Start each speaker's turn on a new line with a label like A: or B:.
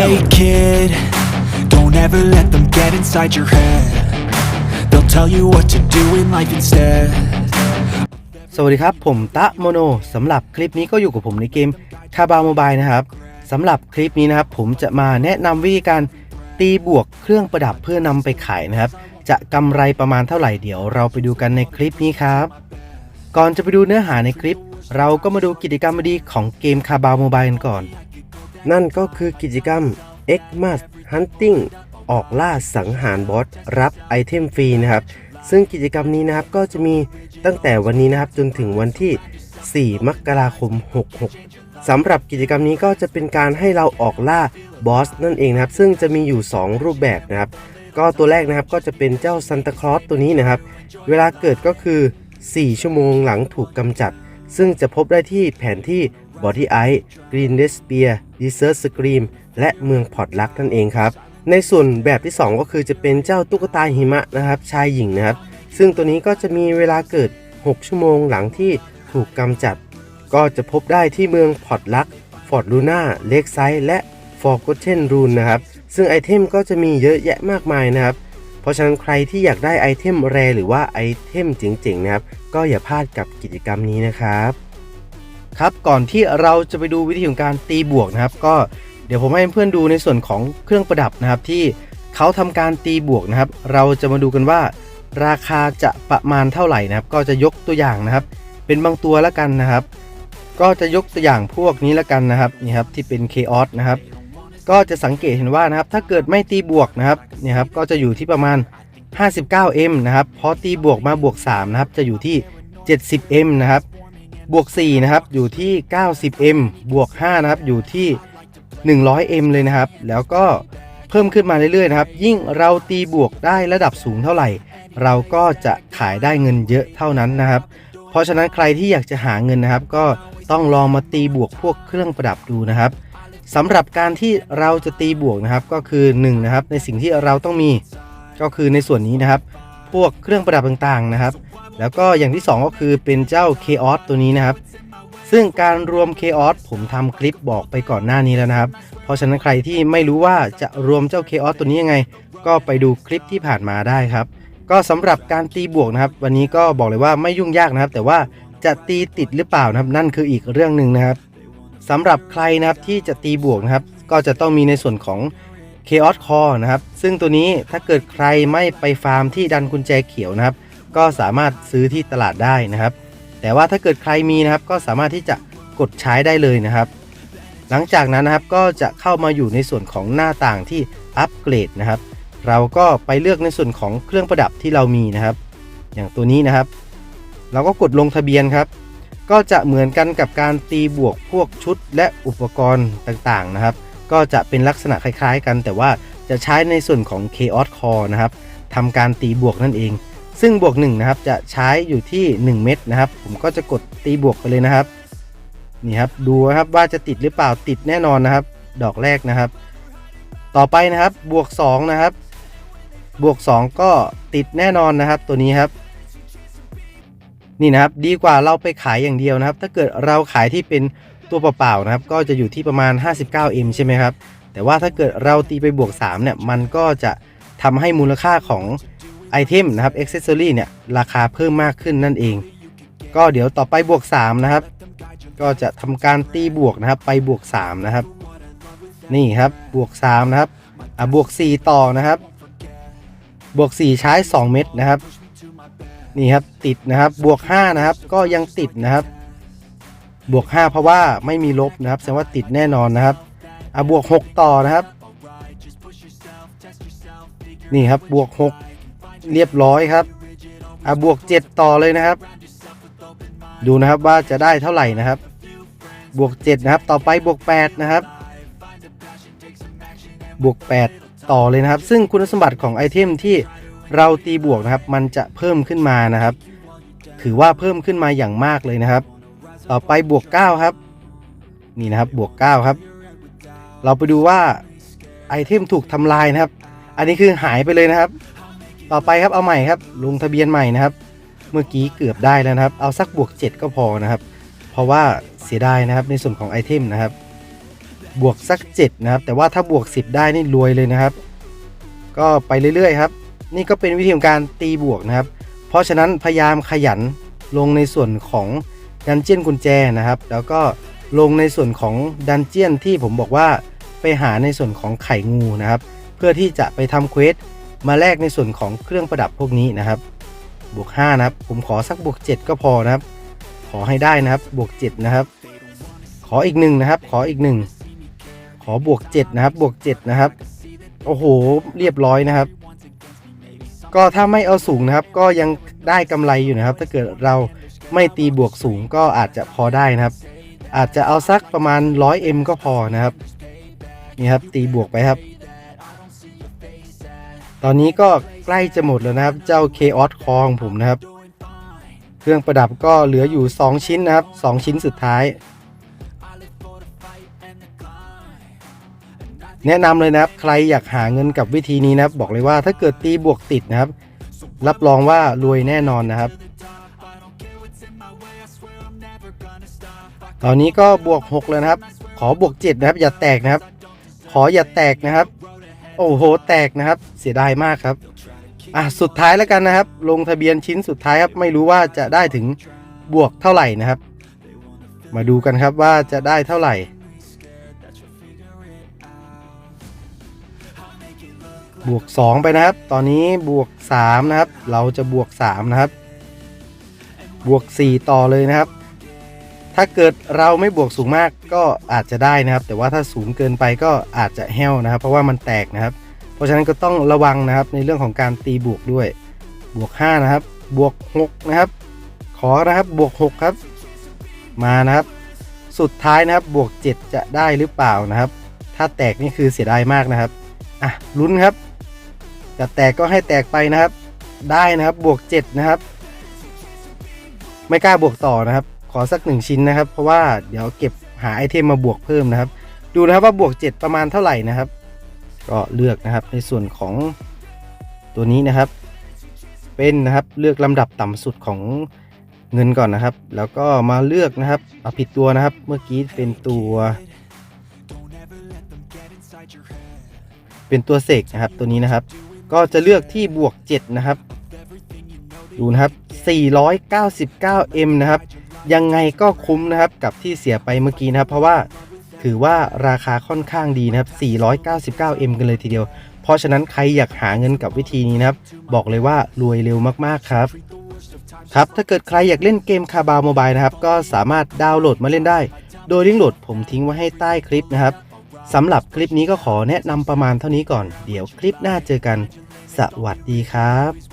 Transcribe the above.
A: Hey kid, don't ever let them get inside your head. They'll tell you what to do in life instead.
B: สวัสดีครับ ผมตะโมโนสำหรับคลิปนี้ก็อยู่กับผมในเกมคาบาโมบายนะครับสำหรับคลิปนี้นะครับ ผมจะมาแนะนำวิธีการตีบวกเครื่องประดับเพื่อนำไปขายนะครับ จะกำไรประมาณเท่าไหร่เดี๋ยวเราไปดูกันในคลิปนี้ครับ ก่อนจะไปดูเนื้อหาในคลิป เราก็มาดูกิจกรรมดีของเกมคาบาโมบายกันก่อน นั่นก็คือกิจกรรม X m a s Hunting ออกล่าสังหารบอสรับไอเทมฟรีนะครับ ซึ่งกิจกรรมนี้นะครับก็จะมีตั้งแต่วันนี้นะครับจนถึงวันที่ 4 มกราคม 66 สำหรับกิจกรรมนี้ก็จะเป็นการให้เราออกล่าบอสนั่นเองนะครับ ซึ่งจะมีอยู่ 2 รูปแบบนะครับ ก็ตัวแรกนะครับก็จะเป็นเจ้าซันตาคลอสตัวนี้นะครับ เวลาเกิดก็คือ 4 ชั่วโมงหลังถูกกำจัด ซึ่งจะพบได้ที่แผนที่ Body Eye Green d e s p e a r Desert Scream และเมืองพอร์ตลักนั่นเองครับ ในส่วนแบบที่ 2 ก็คือจะเป็นเจ้าตุ๊กตาหิมะนะครับ ชายหญิงนะครับ ซึ่งตัวนี้ก็จะมีเวลาเกิด 6 ชั่วโมงหลังที่ถูกกำจัด ก็จะพบได้ที่เมืองพอร์ตลักฟอร์ดลูน่าเล็กไซด์และฟอร์กเทนรูนนะครับ ซึ่งไอเทมก็จะมีเยอะแยะมากมายนะครับ เพราะฉะนั้นใครที่อยากได้ไอเทมแรหรือว่าไอเทมเจ๋งๆนะครับ ก็อย่าพลาดกับกิจกรรมนี้นะครับ ครับก่อนที่เราจะไปดูวิธีของการตีบวกนะครับ ก็เดี๋ยวผมให้เพื่อนดูในส่วนของเครื่องประดับนะครับ ที่เขาทำการตีบวกนะครับ เราจะมาดูกันว่า ราคาจะประมาณเท่าไหร่นะครับ ก็จะยกตัวอย่างนะครับ เป็นบางตัวแล้วกันนะครับ ก็จะยกตัวอย่างพวกนี้แล้วกันนะครับนี่ครับที่เป็นเคออสนะครับก็จะสังเกตเห็นว่านะครับ ถ้าเกิดไม่ตีบวกนะครับนี่ครับก็จะอยู่ที่ประมาณ 59m นะครับพอตีบวกมาบวก3นะครับจะอยู่ที่ 70m นะครับ บวก 4 นะครับ อยู่ที่ 90m บวก 5 นะครับ อยู่ที่ 100m เลยนะครับ แล้วก็เพิ่มขึ้นมาเรื่อยๆนะครับ ยิ่งเราตีบวกได้ระดับสูงเท่าไหร่ เราก็จะขายได้เงินเยอะเท่านั้นนะครับ เพราะฉะนั้นใครที่อยากจะหาเงินนะครับ ก็ต้องลองมาตีบวกพวกเครื่องประดับดูนะครับสำหรับการที่เราจะตีบวกนะครับก็คือ1นะครับในสิ่งที่เราต้องมีก็คือในส่วนนี้นะครับ พวกเครื่องประดับต่างๆนะครับ แล้วก็อย่างที่ 2 ก็คือเป็นเจ้า Chaos ตัวนี้นะครับ ซึ่งการรวม Chaos ผมทำคลิปบอกไปก่อนหน้านี้แล้วนะครับ เพราะฉะนั้นใครที่ไม่รู้ว่าจะรวมเจ้า Chaos ตัวนี้ยังไง ก็ไปดูคลิปที่ผ่านมาได้ครับ ก็สำหรับการตีบวกนะครับ วันนี้ก็บอกเลยว่าไม่ยุ่งยากนะครับ แต่ว่าจะตีติดหรือเปล่านะครับ นั่นคืออีกเรื่องหนึ่งนะครับสำหรับใครนะครับที่จะตีบวกนะครับ ก็จะต้องมีในส่วนของ Chaos Core นะครับซึ่งตัวนี้ถ้าเกิดใครไม่ไปฟาร์มที่ดันกุญแจเขียวนะครับ ก็สามารถซื้อที่ตลาดได้นะครับ แต่ว่าถ้าเกิดใครมีนะครับ ก็สามารถที่จะกดใช้ได้เลยนะครับ หลังจากนั้นนะครับก็จะเข้ามาอยู่ในส่วนของหน้าต่างที่อัปเกรดนะครับ เราก็ไปเลือกในส่วนของเครื่องประดับที่เรามีนะครับ อย่างตัวนี้นะครับ เราก็กดลงทะเบียนครับ ก็จะเหมือนกันกับการตีบวกพวกชุดและอุปกรณ์ต่างๆนะครับ ก็จะเป็นลักษณะคล้ายๆกัน แต่ว่าจะใช้ในส่วนของ Chaos Core นะครับทำการตีบวกนั่นเอง ซึ่งบวก1นะครับจะใช้อยู่ที่ 1 เม็ดนะครับ ผมก็จะกดตีบวกไปเลยนะครับนี่ครับดูครับว่าจะติดหรือเปล่าติดแน่นอนนะครับ ดอกแรกนะครับ ต่อไปนะครับบวก2นะครับ บวก 2 ก็ติดแน่นอนนะครับ ตัวนี้ครับนี่นะครับดีกว่าเราไปขายอย่างเดียวนะครับ ถ้าเกิดเราขายที่เป็น ตัวเปล่าๆนะครับ ก็จะอยู่ที่ประมาณ 59m ใช่ไหมครับ แต่ว่าถ้าเกิดเราตีไปบวก 3 เนี่ย มันก็จะทำให้มูลค่าของไอเทมนะครับ accessory เนี่ย ราคาเพิ่มมากขึ้นนั่นเอง ก็เดี๋ยวต่อไปบวก 3 นะครับ ก็จะทำการตีบวกนะครับ ไปบวก 3 นะครับ นี่ครับบวก 3 นะครับอะบวก 4 ต่อนะครับ บวก 4 ใช้ 2 เม็ดนะครับ นี่ครับติดนะครับบวก 5 นะครับ ก็ยังติดนะครับ บวก 5 เพราะว่าไม่มีลบนะครับแสดงว่าติดแน่นอนนะครับอะบวก 6 ต่อนะครับ นี่ครับบวก 6 เรียบร้อยครับอะบวก 7 ต่อเลยนะครับ ดูนะครับว่าจะได้เท่าไหร่นะครับ บวก 7 นะครับ ต่อไปบวก 8 นะครับ บวก 8 ต่อเลยนะครับ ซึ่งคุณสมบัติของไอเทมที่เราตีบวกนะครับ มันจะเพิ่มขึ้นมานะครับ ถือว่าเพิ่มขึ้นมาอย่างมากเลยนะครับ ต่อไปบวก 9 ครับ นี่นะครับบวก 9 ครับ เราไปดูว่าไอเทมถูกทำลายนะครับ อันนี้คือหายไปเลยนะครับ ต่อไปครับเอาใหม่ครับ ลงทะเบียนใหม่นะครับ เมื่อกี้เกือบได้แล้วนะครับ เอาสักบวก 7 ก็พอนะครับ เพราะว่าเสียดายนะครับในส่วนของไอเทมนะครับ บวกสัก 7 นะครับ แต่ว่าถ้าบวก 10 ได้นี่รวยเลยนะครับ ก็ไปเรื่อยๆครับ นี่ก็เป็นวิธีของการตีบวกนะครับ เพราะฉะนั้นพยายามขยันลงในส่วนของ ดันเจียนกุญแจนะครับ แล้วก็ลงในส่วนของดันเจียนที่ผมบอกว่าไปหาในส่วนของไข่งูนะครับ เพื่อที่จะไปทำเควสมาแลกในส่วนของเครื่องประดับพวกนี้นะครับ บวก 5 นะครับ ผมขอสักบวก 7 ก็พอนะครับ ขอให้ได้นะครับ บวก 7 นะครับ ขออีกหนึ่งนะครับ ขออีกหนึ่งขอบวก 7 นะครับ บวก 7 นะครับ โอ้โห เรียบร้อยนะครับ ก็ถ้าไม่เอาสูงนะครับ ก็ยังได้กำไรอยู่นะครับ ถ้าเกิดเรา ไม่ตีบวกสูงก็อาจจะพอได้นะครับ อาจจะเอาสักประมาณ 100M ก็พอนะครับ นี่ครับตีบวกไปครับ ตอนนี้ก็ใกล้จะหมดแล้วนะครับ เจ้า Chaos คองผมนะครับ เครื่องประดับก็เหลืออยู่ 2 ชิ้นนะครับ 2 ชิ้นสุดท้าย แนะนำเลยนะครับ ใครอยากหาเงินกับวิธีนี้นะครับ บอกเลยว่าถ้าเกิดตีบวกติดนะครับ รับรองว่ารวยแน่นอนนะครับ ตอนนี้ก็บวก6แล้วนะครับ ขอบวก 7 นะครับ อย่าแตกนะครับ ขออย่าแตกนะครับ โอ้โห แตกนะครับ เสียดายมากครับ อะ สุดท้ายแล้วกันนะครับ ลงทะเบียนชิ้นสุดท้ายครับ ไม่รู้ว่าจะได้ถึงบวกเท่าไหร่นะครับ มาดูกันครับว่าจะได้เท่าไหร่ บวก 2 ไปนะครับ ตอนนี้บวก 3 นะครับ เราจะบวก 3 นะครับ บวก 4 ต่อเลยนะครับ ถ้าเกิดเราไม่บวกสูงมากก็อาจจะได้นะครับ แต่ว่าถ้าสูงเกินไปก็อาจจะแห้วนะครับ เพราะว่ามันแตกนะครับ เพราะฉะนั้นก็ต้องระวังนะครับในเรื่องของการตีบวกด้วย บวก 5 นะครับ บวก 6 นะครับ ขอนะครับบวก 6 ครับ มานะครับ สุดท้ายนะครับบวก 7 จะได้หรือเปล่านะครับ ถ้าแตกนี่คือเสียดายมากนะครับอะลุ้นครับจะแตกก็ให้แตกไปนะครับ ได้นะครับบวก 7 นะครับ ไม่กล้าบวกต่อนะครับ ขอสักหนึ่งชิ้นนะครับ เพราะว่าเดี๋ยวเก็บหาไอเทมมาบวกเพิ่มนะครับ ดูนะครับว่าบวก 7 ประมาณเท่าไหร่นะครับ ก็เลือกนะครับในส่วนของตัวนี้นะครับ เป็นนะครับเลือกลำดับต่ำสุดของเงินก่อนนะครับ แล้วก็มาเลือกนะครับเอาผิดตัวนะครับ เมื่อกี้เป็นตัว เป็นตัวเสกนะครับตัวนี้นะครับ ก็จะเลือกที่บวก 7 นะครับ ดูนะครับ 499M นะครับ ยังไงก็คุ้มนะครับกับที่เสียไปเมื่อกี้นะครับ เพราะว่าถือว่าราคาค่อนข้างดีนะครับ 499M กันเลยทีเดียว เพราะฉะนั้นใครอยากหาเงินกับวิธีนี้นะครับ บอกเลยว่ารวยเร็วมากๆครับ ครับ ถ้าเกิดใครอยากเล่นเกมคาบาวโมบายนะครับ ก็สามารถดาวน์โหลดมาเล่นได้ โดยลิงก์โหลดผมทิ้งไว้ให้ใต้คลิปนะครับสำหรับคลิปนี้ก็ขอแนะนำประมาณเท่านี้ก่อน เดี๋ยวคลิปหน้าเจอกัน สวัสดีครับ